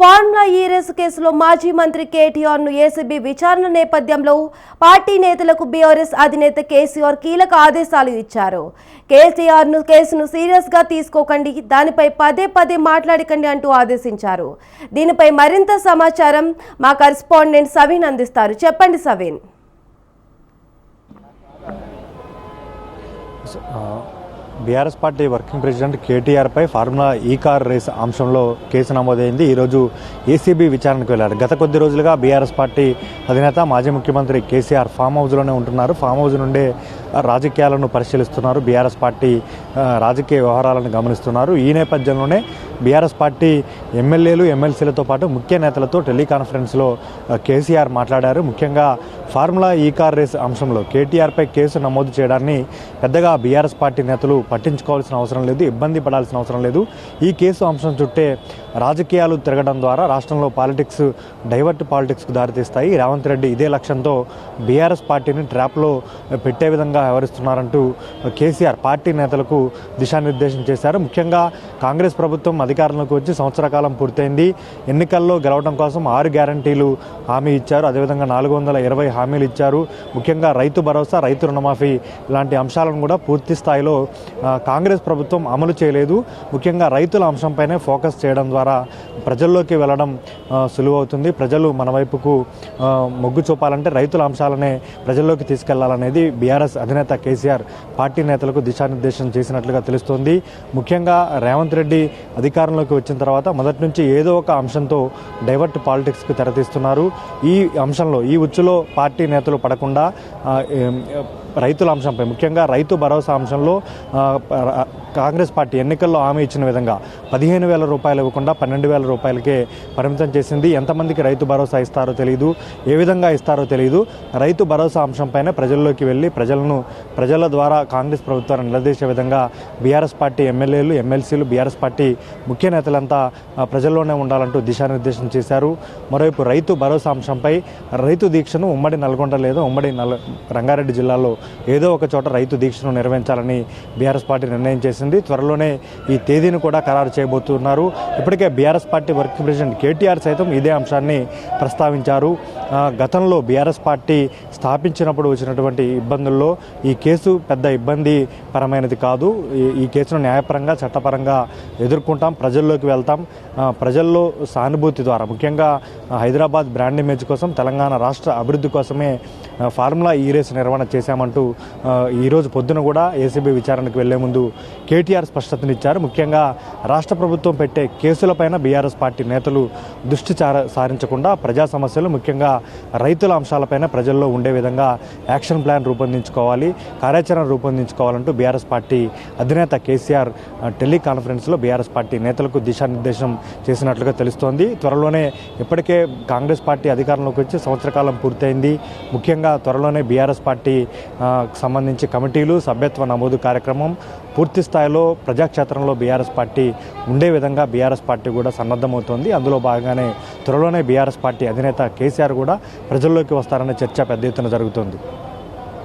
Formula ఈ race కేసులో మాజీ మంత్రి కేటీఆర్ను ఏసీబీ విచారణ నేపథ్యంలో పార్టీ నేతలకు బీఆర్ఎస్ అధినేత కేసీఆర్ కీలక ఆదేశాలు ఇచ్చారు. కేసీఆర్ను కేసును సీరియస్గా తీసుకోకండి దానిపై పదే పదే మాట్లాడకండి అంటూ ఆదేశించారు. దీనిపై మరింత సమాచారం మా కరెస్పాండెంట్ సవీన్ అందిస్తారు. చెప్పండి Saveen. BRS party working president కేటీఆర్పై formula E car race అంశంలో కేసు నమోదైంది. ఈరోజు ఏసీబీ విచారణకు వెళ్ళారు గత కొద్ది రోజులుగా బీఆర్ఎస్ పార్టీ అధినేత మాజీ ముఖ్యమంత్రి కేసీఆర్ ఫామ్ హౌస్లోనే ఉంటున్నారు. ఫామ్ హౌస్ నుండే రాజకీయాలను పరిశీలిస్తున్నారు. బీఆర్ఎస్ పార్టీ రాజకీయ వ్యవహారాలను గమనిస్తున్నారు. ఈ నేపథ్యంలోనే బీఆర్ఎస్ పార్టీ ఎమ్మెల్యేలు ఎమ్మెల్సీలతో పాటు ముఖ్య నేతలతో టెలికాన్ఫరెన్స్లో కేసీఆర్ మాట్లాడారు. ముఖ్యంగా ఫార్ములా ఈ కార్ రేస్ అంశంలో కేటీఆర్పై కేసు నమోదు చేయడాన్ని పెద్దగా బీఆర్ఎస్ పార్టీ నేతలు పట్టించుకోవాల్సిన అవసరం లేదు ఇబ్బంది పడాల్సిన అవసరం లేదు. ఈ కేసు అంశం చుట్టే రాజకీయాలు తిరగడం ద్వారా రాష్ట్రంలో పాలిటిక్స్ డైవర్ట్ పాలిటిక్స్కు దారితీస్తాయి. రేవంత్ రెడ్డి ఇదే లక్ష్యంతో బీఆర్ఎస్ పార్టీని ట్రాప్లో పెట్టే విధంగా వ్యవహరిస్తున్నారంటూ కేసీఆర్ పార్టీ నేతలకు దిశానిర్దేశం చేశారు. ముఖ్యంగా కాంగ్రెస్ ప్రభుత్వం అధికారంలోకి వచ్చి సంవత్సర కాలం పూర్తయింది. ఎన్నికల్లో గెలవడం కోసం ఆరు గ్యారంటీలు హామీ ఇచ్చారు. అదేవిధంగా నాలుగు వందల ఇరవై హామీలు ఇచ్చారు. ముఖ్యంగా రైతు భరోసా రైతు రుణమాఫీ ఇలాంటి అంశాలను కూడా పూర్తి స్థాయిలో కాంగ్రెస్ ప్రభుత్వం అమలు చేయలేదు. ముఖ్యంగా రైతుల అంశంపైనే ఫోకస్ చేయడం ద్వారా ప్రజల్లోకి వెళ్ళడం సులువవుతుంది. ప్రజలు మన వైపుకు మొగ్గు చూపాలంటే రైతుల అంశాలనే ప్రజల్లోకి తీసుకెళ్ళాలనేది బీఆర్ఎస్ అధినేత కేసీఆర్ పార్టీ నేతలకు దిశానిర్దేశం చేసినట్లుగా తెలుస్తోంది. ముఖ్యంగా రేవంత్ రెడ్డి అధిక అధికారంలోకి వచ్చిన తర్వాత మొదటి నుంచి ఏదో ఒక అంశంతో డైవర్ట్ పాలిటిక్స్కు తెరతీస్తున్నారు. ఈ అంశంలో ఈ ఉచ్చులో పార్టీ నేతలు పడకుండా రైతుల అంశంపై ముఖ్యంగా రైతు భరోసా అంశంలో కాంగ్రెస్ పార్టీ ఎన్నికల్లో హామీ ఇచ్చిన విధంగా పదిహేను వేల రూపాయలు ఇవ్వకుండా పన్నెండు వేల రూపాయలకే పరిమితం చేసింది. ఎంతమందికి రైతు భరోసా ఇస్తారో తెలియదు ఏ విధంగా ఇస్తారో తెలియదు రైతు భరోసా అంశంపైన ప్రజల్లోకి వెళ్ళి ప్రజలను ప్రజల ద్వారా కాంగ్రెస్ ప్రభుత్వాన్ని నిలదీసే విధంగా బీఆర్ఎస్ పార్టీ ఎమ్మెల్యేలు ఎమ్మెల్సీలు బీఆర్ఎస్ పార్టీ ముఖ్య నేతలంతా ప్రజల్లోనే ఉండాలంటూ దిశానిర్దేశం చేశారు. మరోవైపు రైతు భరోసా అంశంపై రైతు దీక్షను ఉమ్మడి నల్గొండ లేదా ఉమ్మడి నల్ రంగారెడ్డి జిల్లాలో ఏదో ఒక చోట రైతు దీక్షను నిర్వహించాలని బీఆర్ఎస్ పార్టీ నిర్ణయం చేసింది. త్వరలోనే ఈ తేదీని కూడా ఖరారు చేయబోతున్నారు. ఇప్పటికే BRS party working president KTR సైతం ఇదే అంశాన్ని ప్రస్తావించారు. గతంలో బీఆర్ఎస్ పార్టీ స్థాపించినప్పుడు వచ్చినటువంటి ఇబ్బందుల్లో ఈ కేసు పెద్ద ఇబ్బంది పరమైనది కాదు. ఈ- ఈ కేసును న్యాయపరంగా చట్టపరంగా ఎదుర్కొంటాం. ప్రజల్లోకి వెళ్తాం. ప్రజల్లో సానుభూతి ద్వారా ముఖ్యంగా హైదరాబాద్ బ్రాండ్ ఇమేజ్ కోసం తెలంగాణ రాష్ట్ర అభివృద్ధి కోసమే ఫార్ములా ఈ రేసు నిర్వహణ చేశామంటూ ఈరోజు పొద్దున కూడా ఏసీబీ విచారణకు వెళ్ళే ముందు కేటీఆర్ స్పష్టతనిచ్చారు ముఖ్యంగా రాష్ట్ర ప్రభుత్వం పెట్టే కేసులపైన బీఆర్ఎస్ పార్టీ నేతలు దృష్టి సారించకుండా ప్రజా సమస్యలు ముఖ్యంగా రైతుల అంశాలపైన ప్రజల్లో ఉండే విధంగా యాక్షన్ ప్లాన్ రూపొందించుకోవాలి కార్యాచరణ రూపొందించుకోవాలంటూ బీఆర్ఎస్ పార్టీ అధినేత కేసీఆర్ టెలికాన్ఫరెన్స్లో బీఆర్ఎస్ పార్టీ నేతలకు దిశానిర్దేశం చేసినట్లుగా తెలుస్తోంది. త్వరలోనే ఇప్పటికే కాంగ్రెస్ పార్టీ అధికారంలోకి వచ్చి సంవత్సర కాలం పూర్తయింది. ముఖ్యంగా త్వరలోనే బీఆర్ఎస్ పార్టీ సంబంధించి కమిటీలు సభ్యత్వ నమోదు కార్యక్రమం పూర్తి స్థాయిలో ప్రజాక్షేత్రంలో బీఆర్ఎస్ పార్టీ ఉండే విధంగా బీఆర్ఎస్ పార్టీ కూడా సన్నద్ధమవుతోంది. అందులో భాగంగానే త్వరలోనే బీఆర్ఎస్ పార్టీ అధినేత కేసీఆర్ కూడా ప్రజల్లోకి వస్తారనే చర్చ పెద్ద ఎత్తున జరుగుతోంది.